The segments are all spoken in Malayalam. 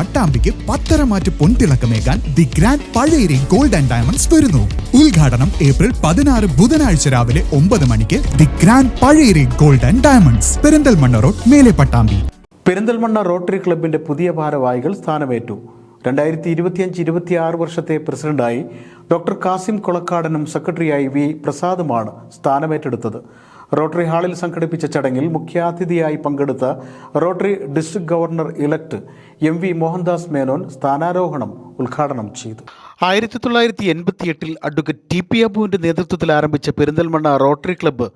പട്ടാമ്പിക്ക് പത്തരമാറ്റ് പൊൻതിളക്കമേകാൻ the Grand Pazhayari Gold and Diamonds വരുന്നു. ഉദ്ഘാടനം ഏപ്രിൽ പതിനാറ് ബുധനാഴ്ച രാവിലെ ഒമ്പത് മണിക്ക് the Grand Pazhayari Gold and Diamonds Perinthalmanna road മേലെ പട്ടാമ്പി. പെരിന്തൽമണ്ണ റോട്ടറി ക്ലബിന്റെ പുതിയ ഭാരവാഹികൾ സ്ഥാനമേറ്റു. രണ്ടായിരത്തി ഇരുപത്തിയഞ്ച് ഇരുപത്തിയാറ് വർഷത്തെ പ്രസിഡന്റായി ഡോക്ടർ കാസിം കൊളക്കാടനും സെക്രട്ടറിയായി വി പ്രസാദുമാണ് സ്ഥാനമേറ്റെടുത്തത്. റോട്ടറി ഹാളിൽ സംഘടിപ്പിച്ച ചടങ്ങിൽ മുഖ്യാതിഥിയായി പങ്കെടുത്ത Rotary district governor elect M V Mohandas Menon സ്ഥാനാരോഹണം ഉദ്ഘാടനം ചെയ്തു. ആയിരത്തി തൊള്ളായിരത്തി എൺപത്തി എട്ടിൽ അഡ്വക്കേറ്റ് ടി പി അബുവിന്റെ നേതൃത്വത്തിൽ ആരംഭിച്ച പെരിന്തൽമണ്ണ റോട്ടറി ക്ലബ്ബ്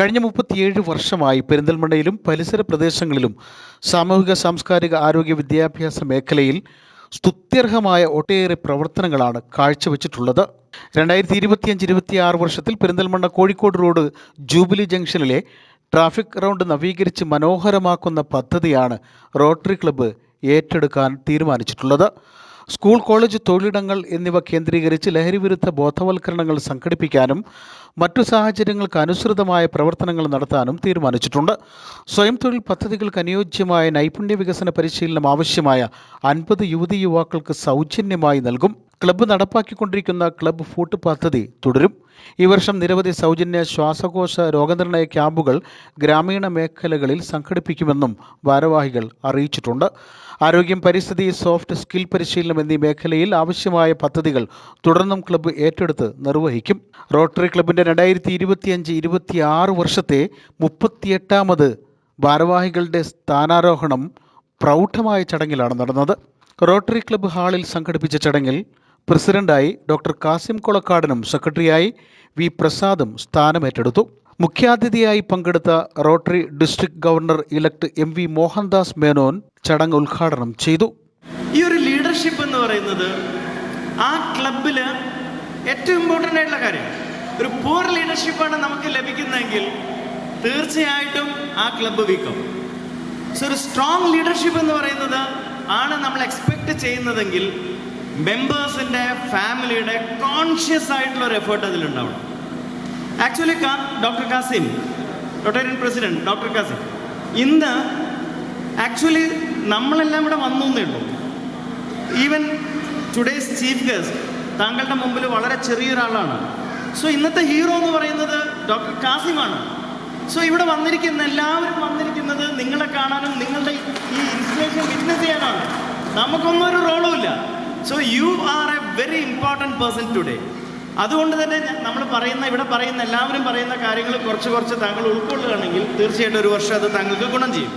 കഴിഞ്ഞ മുപ്പത്തിയേഴ് വർഷമായി പെരിന്തൽമണ്ണയിലും പരിസര പ്രദേശങ്ങളിലും സാമൂഹിക സാംസ്കാരിക ആരോഗ്യ വിദ്യാഭ്യാസ മേഖലയിൽ സ്തുത്യർഹമായ ഒട്ടേറെ പ്രവർത്തനങ്ങളാണ് കാഴ്ചവെച്ചിട്ടുള്ളത്. രണ്ടായിരത്തി ഇരുപത്തിയഞ്ച് ഇരുപത്തിയാറ് വർഷത്തിൽ പെരിന്തൽമണ്ണ കോഴിക്കോട് റോഡ് ജൂബിലി ജംഗ്ഷനിലെ ട്രാഫിക് റൗണ്ട് നവീകരിച്ച് മനോഹരമാക്കുന്ന പദ്ധതിയാണ് റോട്ടറി ക്ലബ്ബ് ഏറ്റെടുക്കാൻ തീരുമാനിച്ചിട്ടുള്ളത്. സ്കൂൾ കോളേജ് തൊഴിലിടങ്ങൾ എന്നിവ കേന്ദ്രീകരിച്ച് ലഹരിവിരുദ്ധ ബോധവൽക്കരണങ്ങൾ സംഘടിപ്പിക്കാനും മറ്റു സാഹചര്യങ്ങൾക്ക് അനുസൃതമായ പ്രവർത്തനങ്ങൾ നടത്താനും തീരുമാനിച്ചിട്ടുണ്ട്. സ്വയം തൊഴിൽ പദ്ധതികൾക്ക് അനുയോജ്യമായ നൈപുണ്യ വികസന പരിശീലനം ആവശ്യമായ അൻപത് യുവതി യുവാക്കൾക്ക് സൗജന്യമായി നൽകും. ക്ലബ്ബ് നടപ്പാക്കിക്കൊണ്ടിരിക്കുന്ന ക്ലബ്ബ് ഫൂട്ട് പദ്ധതി തുടരും. ഈ വർഷം നിരവധി സൗജന്യ ശ്വാസകോശ രോഗനിർണയ ക്യാമ്പുകൾ ഗ്രാമീണ മേഖലകളിൽ സംഘടിപ്പിക്കുമെന്നും ഭാരവാഹികൾ അറിയിച്ചിട്ടുണ്ട്. ആരോഗ്യം പരിസ്ഥിതി സോഫ്റ്റ് സ്കിൽ പരിശീലനം എന്നീ മേഖലയിൽ ആവശ്യമായ പദ്ധതികൾ തുടർന്നും ക്ലബ്ബ് ഏറ്റെടുത്ത് നിർവഹിക്കും. റോട്ടറി ക്ലബിന്റെ രണ്ടായിരത്തി ഇരുപത്തിയഞ്ച് ഇരുപത്തിയാറ് വർഷത്തെ മുപ്പത്തിയെട്ടാമത് ഭാരവാഹികളുടെ സ്ഥാനാരോഹണം പ്രൗഢമായ ചടങ്ങിലാണ് നടന്നത്. റോട്ടറി ക്ലബ്ബ് ഹാളിൽ സംഘടിപ്പിച്ച ചടങ്ങിൽ പ്രസിഡന്റായി ഡോക്ടർ കാസിം കൊളക്കാടനും സെക്രട്ടറിയായി വി പ്രസാദും സ്ഥാനമേറ്റെടുത്തു. മുഖ്യാതിഥിയായി പങ്കെടുത്ത Rotary district governor elect M V Mohandas Menon ചടങ്ങ് ഉദ്ഘാടനം ചെയ്തു. ഈ ഒരു ലീഡർഷിപ്പ് എന്ന് പറയുന്നത് ആ ക്ലബിൽ ഏറ്റവും ഇമ്പോർട്ടന്റ് ആയിട്ടുള്ള കാര്യം. ഒരു പൂർ ലീഡർഷിപ്പാണ് നമുക്ക് ലഭിക്കുന്നതെങ്കിൽ തീർച്ചയായിട്ടും ആ ക്ലബ്ബ് വീക്കും. സോ ഒരു സ്ട്രോങ് ലീഡർഷിപ്പ് എന്ന് പറയുന്നത് ആണ് നമ്മൾ എക്സ്പെക്ട് ചെയ്യുന്നതെങ്കിൽ മെമ്പേഴ്സിന്റെ ഫാമിലിയുടെ കോൺഷ്യസ് ആയിട്ടുള്ള ഒരു effort അതിലുണ്ടാവണം. Actually doctor Kasim Rotarian president doctor Kasim ഇന്ന് ആക്ച്വലി നമ്മളെല്ലാം ഇവിടെ വന്നു എന്നേ ഉള്ളൂ. ഈവൻ ടുഡേസ് ചീഫ് ഗസ്റ്റ് താങ്കളുടെ മുമ്പിൽ വളരെ ചെറിയൊരാളാണ്. സോ ഇന്നത്തെ ഹീറോ എന്ന് പറയുന്നത് ഡോക്ടർ കാസിമാണ് സോ ഇവിടെ വന്നിരിക്കുന്ന എല്ലാവരും വന്നിരിക്കുന്നത് നിങ്ങളെ കാണാനും നിങ്ങളുടെ ഈ ഇൻസ്പിറേഷൻ വിറ്റ്നസ് ചെയ്യാനാണ്. നമുക്കൊന്നും ഒരു റോളും ഇല്ല. So you are a very important person today അതുകൊണ്ട് തന്നെ നമ്മൾ പറയുന്ന ഇവിടെ പറയുന്ന എല്ലാവരും പറയുന്ന കാര്യങ്ങൾ കുറച്ച് കുറച്ച് താങ്കൾ ഉൾക്കൊള്ളുകയാണെങ്കിൽ തീർച്ചയായിട്ടും ഒരു വർഷം അത് താങ്കൾക്ക് ഗുണം ചെയ്യും.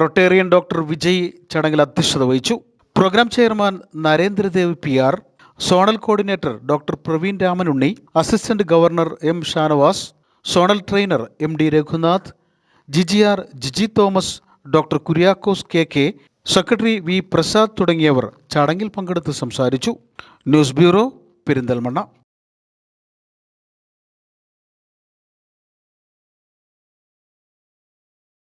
റൊട്ടേറിയൻ ഡോക്ടർ വിജയ് ചടങ്ങിൽ അധ്യക്ഷത വഹിച്ചു. Programme chairman Narendradev P R zonal coordinator doctor Praveen Ramanunni assistant governor M Shanavas zonal trainer M D Raghunath Jiji R Jiji Thomas doctor Kuriakose K K secretary V Prasad തുടങ്ങിയവർ ചടങ്ങിൽ പങ്കെടുത്ത് സംസാരിച്ചു. News bureau Perinthalmanna.